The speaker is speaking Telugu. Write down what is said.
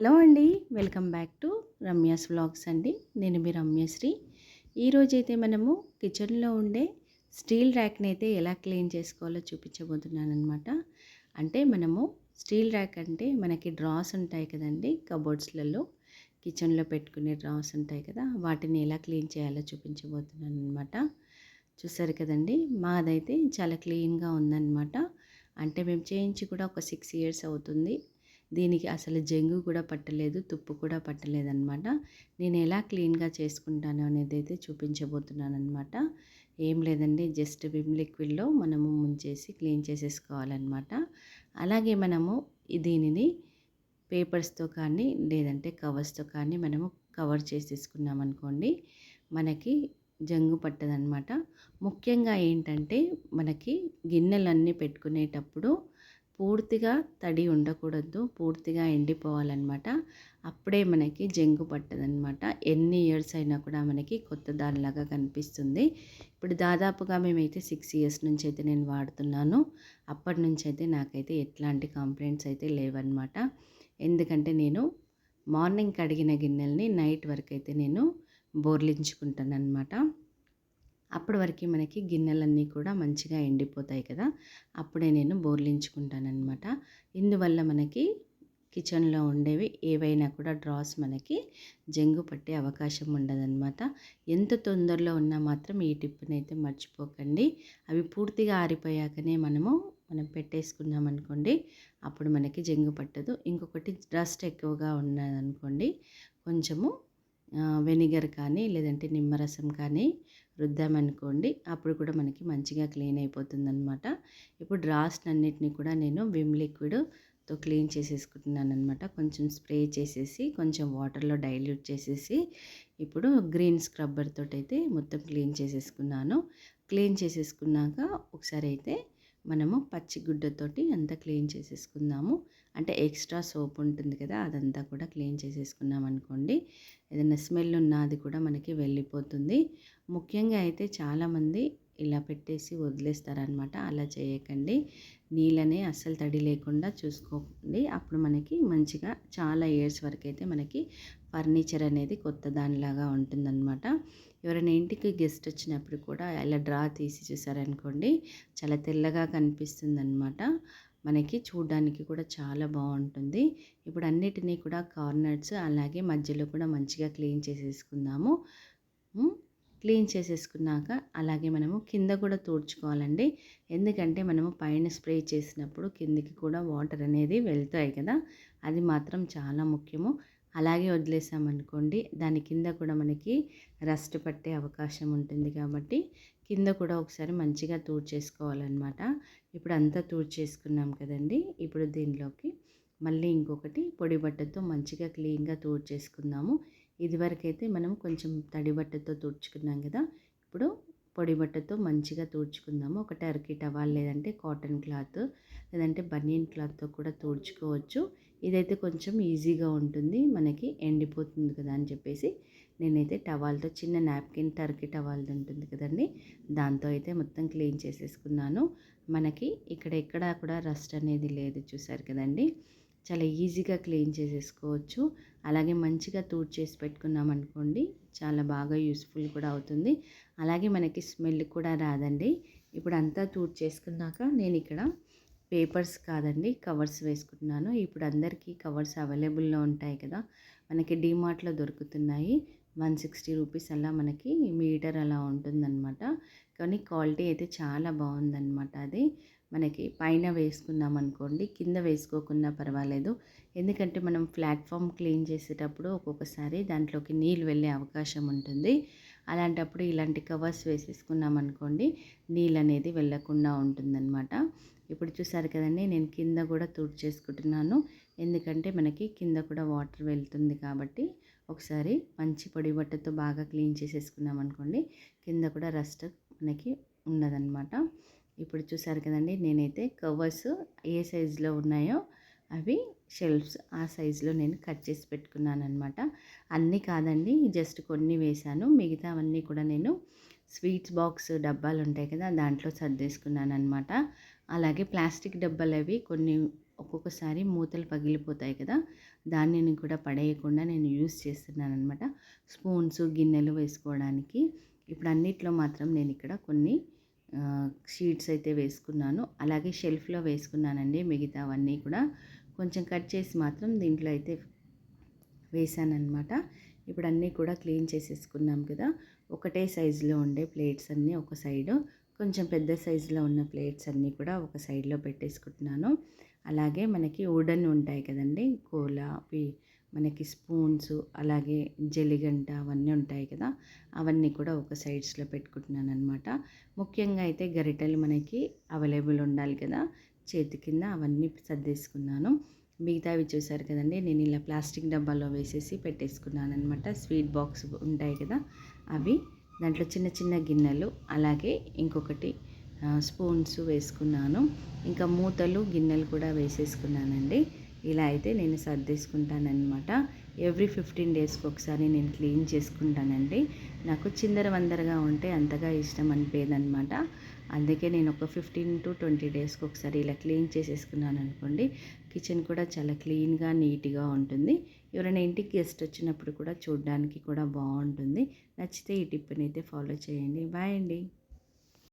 హలో అండి welcome back to Ramya's vlogs అండి. నేను మీ రమ్యశ్రీ. ఈరోజైతే మనము కిచెన్లో ఉండే స్టీల్ ర్యాక్ని అయితే ఎలా క్లీన్ చేసుకోవాలో చూపించబోతున్నాను అనమాట అంటే మనము స్టీల్ ర్యాక్ అంటే మనకి డ్రాస్ ఉంటాయి కదండి కబోర్డ్స్లలో. కిచెన్లో పెట్టుకునే డ్రాస్ ఉంటాయి కదా వాటిని ఎలా క్లీన్ చేయాలో చూపించబోతున్నాను అనమాట చూసారు కదండి మాదైతే చాలా క్లీన్గా ఉందన్నమాట. అంటే మేము చేయించి కూడా ఒక సిక్స్ ఇయర్స్ అవుతుంది. దీనికి అసలు జంగు కూడా పట్టలేదు తుప్పు కూడా పట్టలేదన్నమాట. నేను ఎలా క్లీన్గా చేసుకుంటాను అనేది అయితే చూపించబోతున్నాను అనమాట ఏం లేదండి జస్ట్ విమ్ లిక్విడ్లో మనము ముంచేసి క్లీన్ చేసేసుకోవాలన్నమాట. అలాగే మనము దీనిని పేపర్స్తో కానీ లేదంటే కవర్స్తో కానీ మనము కవర్ చేసేసుకున్నాం అనుకోండి మనకి జంగు పట్టదనమాట ముఖ్యంగా ఏంటంటే మనకి గిన్నెలన్నీ పెట్టుకునేటప్పుడు పూర్తిగా తడి ఉండకూడదు పూర్తిగా ఎండిపోవాలన్నమాట. అప్పుడే మనకి జంగు పట్టదనమాట ఎన్ని ఇయర్స్ అయినా కూడా మనకి కొత్త దానిలాగా కనిపిస్తుంది. ఇప్పుడు దాదాపుగా మేమైతే సిక్స్ ఇయర్స్ నుంచి అయితే నేను వాడుతున్నాను. అప్పటి నుంచి అయితే నాకైతే ఎట్లాంటి కంప్లైంట్స్ అయితే లేవన్నమాట. ఎందుకంటే నేను మార్నింగ్ కడిగిన గిన్నెల్ని నైట్ వరకు అయితే నేను బోర్లించుకుంటాను అనమాట అప్పటి వరకు మనకి గిన్నెలన్నీ కూడా మంచిగా ఎండిపోతాయి కదా. అప్పుడే నేను బోర్లించుకుంటానమాట ఇందువల్ల మనకి కిచెన్లో ఉండేవి ఏవైనా కూడా డ్రాస్ మనకి జంగు పట్టే అవకాశం ఉండదన్నమాట. ఎంత తొందరలో ఉన్నా మాత్రం ఈ టిప్పుని అయితే మర్చిపోకండి. అవి పూర్తిగా ఆరిపోయాకనే మనము మనం పెట్టేసుకున్నాం అనుకోండి అప్పుడు మనకి జంగు పట్టదు. ఇంకొకటి డస్ట్ ఎక్కువగా ఉన్నదనుకోండి కొంచెము వెనిగర్ కానీ లేదంటే నిమ్మరసం కానీ రుద్దామనుకోండి అప్పుడు కూడా మనకి మంచిగా క్లీన్ అయిపోతుందనమాట ఇప్పుడు డ్రాస్ట్ అన్నిటిని కూడా నేను విమ్ లిక్విడ్తో క్లీన్ చేసేసుకుంటున్నాను అనమాట కొంచెం స్ప్రే చేసేసి కొంచెం వాటర్లో డైల్యూట్ చేసేసి ఇప్పుడు గ్రీన్ స్క్రబ్బర్ తోటి అయితే మొత్తం క్లీన్ చేసేసుకున్నాను. క్లీన్ చేసేసుకున్నాక ఒకసారి అయితే మనము పచ్చి గుడ్డతోటి అంతా క్లీన్ చేసేసుకుందాము. అంటే ఎక్స్ట్రా సోప్ ఉంటుంది కదా అదంతా కూడా క్లీన్ చేసేసుకున్నాం అనుకోండి. ఏదైనా స్మెల్ ఉన్నది కూడా మనకి వెళ్ళిపోతుంది. ముఖ్యంగా అయితే చాలామంది ఇలా పెట్టేసి వదిలేస్తారనమాట. అలా చేయకండి. నీళ్ళనే అస్సలు తడి లేకుండా చూసుకోండి. అప్పుడు మనకి మంచిగా చాలా ఇయర్స్ వరకు అయితే మనకి ఫర్నిచర్ అనేది కొత్త దానిలాగా ఉంటుందన్నమాట ఎవరైనా ఇంటికి గెస్ట్ వచ్చినప్పుడు కూడా ఇలా డ్రా తీసి చూసారనుకోండి చాలా తెల్లగా కనిపిస్తుంది అనమాట మనకి చూడడానికి కూడా చాలా బాగుంటుంది. ఇప్పుడు అన్నిటినీ కూడా కార్నర్స్ అలాగే మధ్యలో కూడా మంచిగా క్లీన్ చేసేసుకుందాము. క్లీన్ చేసేసుకున్నాక అలాగే మనము కింద కూడా తూడ్చుకోవాలండి. ఎందుకంటే మనము పైన స్ప్రే చేసినప్పుడు కిందికి కూడా వాటర్ అనేది వెళ్తాయి కదా అది మాత్రం చాలా ముఖ్యము. అలాగే వదిలేసామనుకోండి దాని కింద కూడా మనకి రస్ట్ పట్టే అవకాశం ఉంటుంది కాబట్టి కింద కూడా ఒకసారి మంచిగా తూడ్చేసుకోవాలన్నమాట ఇప్పుడు అంతా తూడ్చేసుకున్నాం కదండి ఇప్పుడు దీనిలోకి మళ్ళీ ఇంకొకటి పొడి బట్టతో మంచిగా క్లీన్గా తూడ్చేసుకుందాము ఇదివరకైతే మనం కొంచెం తడి బట్టతో తూడ్చుకున్నాం కదా ఇప్పుడు పొడి బట్టతో మంచిగా తూడ్చుకుందాము. ఒక టర్కీ టవాల్ లేదంటే కాటన్ క్లాత్ లేదంటే బనియన్ క్లాత్తో కూడా తూడ్చుకోవచ్చు. ఇదైతే కొంచెం ఈజీగా ఉంటుంది. మనకి ఎండిపోతుంది కదా అని చెప్పేసి నేనైతే టవాల్తో చిన్న నాప్కిన్ టర్కీ టవాల్ ఉంటుంది కదండి. దాంతో అయితే మొత్తం క్లీన్ చేసేసుకున్నాను. మనకి ఇక్కడ ఎక్కడా కూడా రస్ట్ అనేది లేదు చూసారు కదండి. చాలా ఈజీగా క్లీన్ చేసేసుకోవచ్చు. అలాగే మంచిగా తూడ్ చేసి పెట్టుకున్నాం అనుకోండి చాలా బాగా యూస్ఫుల్ కూడా అవుతుంది. అలాగే మనకి స్మెల్ కూడా రాదండి. ఇప్పుడు అంతా తూడ్ చేసుకున్నాక నేను ఇక్కడ పేపర్స్ కాదండి కవర్స్ వేసుకుంటున్నాను. ఇప్పుడు అందరికీ కవర్స్ అవైలబుల్లో ఉంటాయి కదా మనకి డిమార్ట్లో దొరుకుతున్నాయి. వన్ సిక్స్టీ రూపీస్ అలా మనకి మీటర్ అలా ఉంటుందన్నమాట. కానీ క్వాలిటీ అయితే చాలా బాగుందన్నమాట అది. మనకి పైన వేసుకున్నాం అనుకోండి కింద వేసుకోకుండా పర్వాలేదు. ఎందుకంటే మనం ప్లాట్ఫామ్ క్లీన్ చేసేటప్పుడు ఒక్కొక్కసారి దాంట్లోకి నీళ్ళు వెళ్ళే అవకాశం ఉంటుంది. అలాంటప్పుడు ఇలాంటి కవర్స్ వేసేసుకున్నాం అనుకోండి నీళ్ళు అనేది వెళ్ళకుండా ఉంటుందన్నమాట. ఇప్పుడు చూసారు కదండి నేను కింద కూడా చేసుకుంటున్నాను ఎందుకంటే మనకి కింద కూడా వాటర్ వెళ్తుంది కాబట్టి ఒకసారి మంచి పొడి బట్టతో బాగా క్లీన్ చేసేసుకున్నాం అనుకోండి కింద కూడా రస్ట్ మనకి ఉన్నదన్నమాట ఇప్పుడు చూసారు కదండి నేనైతే కవర్స్ ఏ సైజులో ఉన్నాయో అవి షెల్ఫ్స్ ఆ సైజులో నేను కట్ చేసి పెట్టుకున్నాను అనమాట అన్నీ కాదండి జస్ట్ కొన్ని వేశాను. మిగతావన్నీ కూడా నేను స్వీట్స్ బాక్స్ డబ్బాలు ఉంటాయి కదా దాంట్లో సర్దేసుకున్నాను అనమాట అలాగే ప్లాస్టిక్ డబ్బాలు అవి కొన్ని ఒక్కొక్కసారి మూతలు పగిలిపోతాయి కదా దాన్ని కూడా పడేయకుండా నేను యూస్ చేస్తున్నాను అనమాట స్పూన్స్ గిన్నెలు వేసుకోవడానికి. ఇప్పుడు అన్నిట్లో మాత్రం నేను ఇక్కడ కొన్ని షీట్స్ అయితే వేసుకున్నాను. అలాగే షెల్ఫ్లో వేసుకున్నానండి మిగతావన్నీ కూడా. కొంచెం కట్ చేసి మాత్రం దీంట్లో అయితే వేసానమాట ఇప్పుడు అన్నీ కూడా క్లీన్ చేసేసుకున్నాం కదా. ఒకటే సైజులో ఉండే ప్లేట్స్ అన్నీ ఒక సైడు. కొంచెం పెద్ద సైజులో ఉన్న ప్లేట్స్ అన్నీ కూడా ఒక సైడ్లో పెట్టేసుకుంటున్నాను. అలాగే మనకి వుడన్ ఉంటాయి కదండి. కోలా మనకి స్పూన్స్ అలాగే జలిగంట అవన్నీ ఉంటాయి కదా. అవన్నీ కూడా ఒక సైడ్స్లో పెట్టుకుంటున్నాను అనమాట ముఖ్యంగా అయితే గరిటెలు మనకి అవైలబుల్ ఉండాలి కదా. చేతి కింద అవన్నీ సర్దేసుకున్నాను. మిగతావి చూసారు కదండి నేను ఇలా ప్లాస్టిక్ డబ్బాలో వేసేసి పెట్టేసుకున్నాను అనమాట స్వీట్ బాక్స్ ఉంటాయి కదా అవి. దాంట్లో చిన్న చిన్న గిన్నెలు అలాగే ఇంకొకటి స్పూన్స్ వేసుకున్నాను. ఇంకా మూతలు గిన్నెలు కూడా వేసేసుకున్నానండి. ఇలా అయితే నేను సర్దేసుకుంటానమాట ఎవ్రీ ఫిఫ్టీన్ డేస్కి ఒకసారి నేను క్లీన్ చేసుకుంటానండి. నాకు చిందర వందరగా ఉంటే అంతగా ఇష్టం అనిపేదనమాట అందుకే నేను ఒక ఫిఫ్టీన్ టు ట్వంటీ డేస్కి ఒకసారి ఇలా క్లీన్ చేసేసుకున్నాను అనుకోండి కిచెన్ కూడా చాలా క్లీన్గా నీట్గా ఉంటుంది. ఎవరైనా ఇంటికి గెస్ట్ వచ్చినప్పుడు కూడా చూడడానికి కూడా బాగుంటుంది. నచ్చితే ఈ టిప్ని అయితే ఫాలో చేయండి. బాయ్ అండి.